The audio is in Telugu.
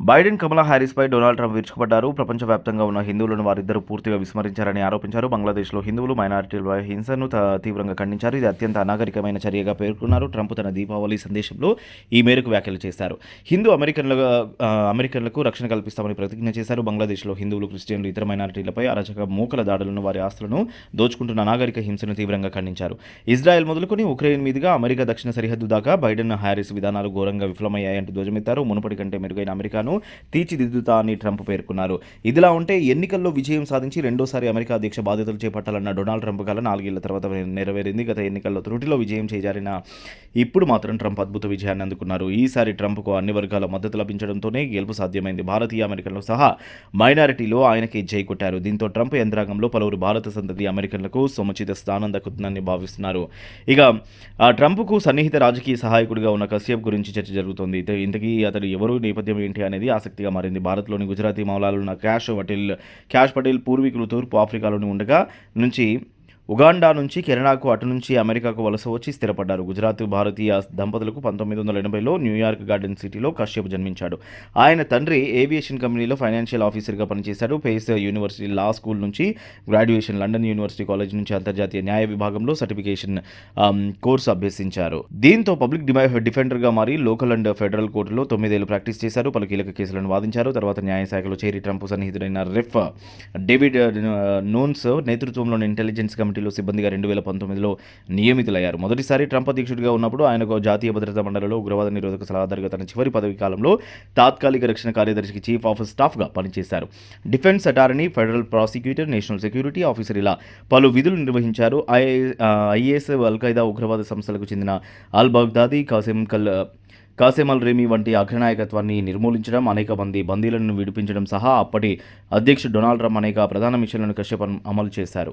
Biden Kamala హ్యారిస్పై డొనాల్డ్ ట్రంప్ విరుచుకుపడ్డారు. ప్రపంచవ్యాప్తంగా ఉన్న హిందువులను వారిద్దరూ పూర్తిగా విస్మరించారని ఆరోపించారు. బంగ్లాదేశ్లో హిందువులు మైనారిటీలపై హింసను తీవ్రంగా ఖండించారు. ఇది అత్యంత అనాగరికమైన చర్యగా పేర్కొన్నారు. ట్రంప్ తన దీపావళి సందేశంలో ఈ మేరకు వ్యాఖ్యలు చేశారు. హిందూ అమెరికన్ల అమెరికన్లకు రక్షణ కల్పిస్తామని ప్రతిజ్ఞ చేశారు. బంగ్లాదేశ్లో హిందువులు క్రిస్టియన్లు ఇతర మైనారిటీలపై అరచక మూకల దాడులను వారి ఆస్తులను దోచుకుంటున్న అనాగరిక హింసను తీవ్రంగా ఖండించారు. ఇజ్రాయెల్ మొదలుకొని ఉక్రెయిన్ మీదుగా అమెరికా దక్షిణ సరిహద్దు దాకా బైడెన్ హ్యారిస్ విధానాలు ఘోరంగా విఫలమయ్యాయంటూ ధ్వజమెత్తారు. మునుపటి కంటే మెరుగైన అమెరికా అమెరికాను తీర్చిదిద్దుతా అని ట్రంప్ పేర్కొన్నారు. ఇదిలా ఉంటే ఎన్నికల్లో విజయం సాధించి రెండోసారి అమెరికా అధ్యక్ష బాధ్యతలు చేపట్టాలన్న డొనాల్డ్ ట్రంప్ కల నాలుగేళ్ళ తర్వాత నెరవేరింది. గత ఎన్నికల్లో త్రుటిలో విజయం చేజారిన ఇప్పుడు మాత్రం ట్రంప్ అద్భుత విజయాన్ని అందుకున్నారు. ఈసారి ట్రంప్కు అన్ని వర్గాల మద్దతు లభించడంతోనే గెలుపు సాధ్యమైంది. భారతీయ అమెరికన్లు సహా మైనారిటీలో ఆయనకి జై కొట్టారు. దీంతో ట్రంప్ యంత్రాంగంలో పలువురు భారత సంతతి అమెరికన్లకు సముచిత స్థానం దక్కుతుందని భావిస్తున్నారు. ఇక ట్రంప్కు సన్నిహిత రాజకీయ సహాయకుడిగా ఉన్న కశ్యప్ గురించి చర్చ జరుగుతోంది. ఇంతకీ అతడు ఎవరు? నేపథ్యం ఏంటి? అనేది ఆసక్తిగా మారింది. భారత్లోని గుజరాతీ మౌలాలు ఉన్న క్యాష్ పటేల్ క్యాష్ పటేల్ పూర్వీకులు తూర్పు ఆఫ్రికాలోని ఉండగా నుంచి ఉగాండా నుంచి కెనడాకు అటు నుంచి అమెరికాకు వలస వచ్చి స్థిరపడ్డారు. గుజరాత్ భారతీయ దంపతులకు పంతొమ్మిది వందల ఎనభైలో న్యూయార్క్ గార్డెన్ సిటీలో కశ్యప్ జన్మించాడు. ఆయన తండ్రి ఏవియేషన్ కంపెనీలో ఫైనాన్షియల్ ఆఫీసర్గా పనిచేశాడు. పేస్ యూనివర్సిటీ లా స్కూల్ నుంచి గ్రాడ్యుయేషన్ లండన్ యూనివర్సిటీ కాలేజ్ నుంచి అంతర్జాతీయ న్యాయ విభాగంలో సర్టిఫికేషన్ కోర్సు అభ్యసించారు. దీంతో పబ్లిక్ డిఫెండర్గా మారి లోకల్ అండ్ ఫెడరల్ కోర్టులో తొమ్మిదేళ్ళు ప్రాక్టీస్ చేశారు. పలు కీలక కేసులను వాదించారు. తర్వాత న్యాయశాఖలో చేరి ట్రంప్ సన్నిహితుడైన రెఫ్ డేవిడ్ నోన్స్ నేతృత్వంలోని ఇంటెలిజెన్స్ కమిటీలో సిబ్బందిగా రెండు వేల పంతొమ్మిదిలో నియమితులయ్యారు. మొదటిసారి ట్రంప్ అధ్యక్షుడిగా ఉన్నప్పుడు ఆయనకు జాతీయ భద్రతా మండలిలో ఉగ్రవాద నిరోధక సలహాదారుగా తన చివరి పదవి కాలంలో తాత్కాలిక రక్షణ కార్యదర్శికి చీఫ్ ఆఫ్ స్టాఫ్గా పనిచేశారు. Defence attorney federal prosecutor national security officer ఇలా పలు విధులు నిర్వహించారు. ఐఏఎస్ అల్ఖైదా ఉగ్రవాద సంస్థలకు చెందిన అల్ బగ్దాది కాసిం కల్ కాసిం అల్ రేమీ వంటి అగ్రనాయకత్వాన్ని నిర్మూలించడం అనేక మంది బందీలను విడిపించడం సహా అప్పటి అధ్యక్షుడు డొనాల్డ్ ట్రంప్ అనేక ప్రధాన మిషన్లను కశ్యప్ అమలు చేశారు.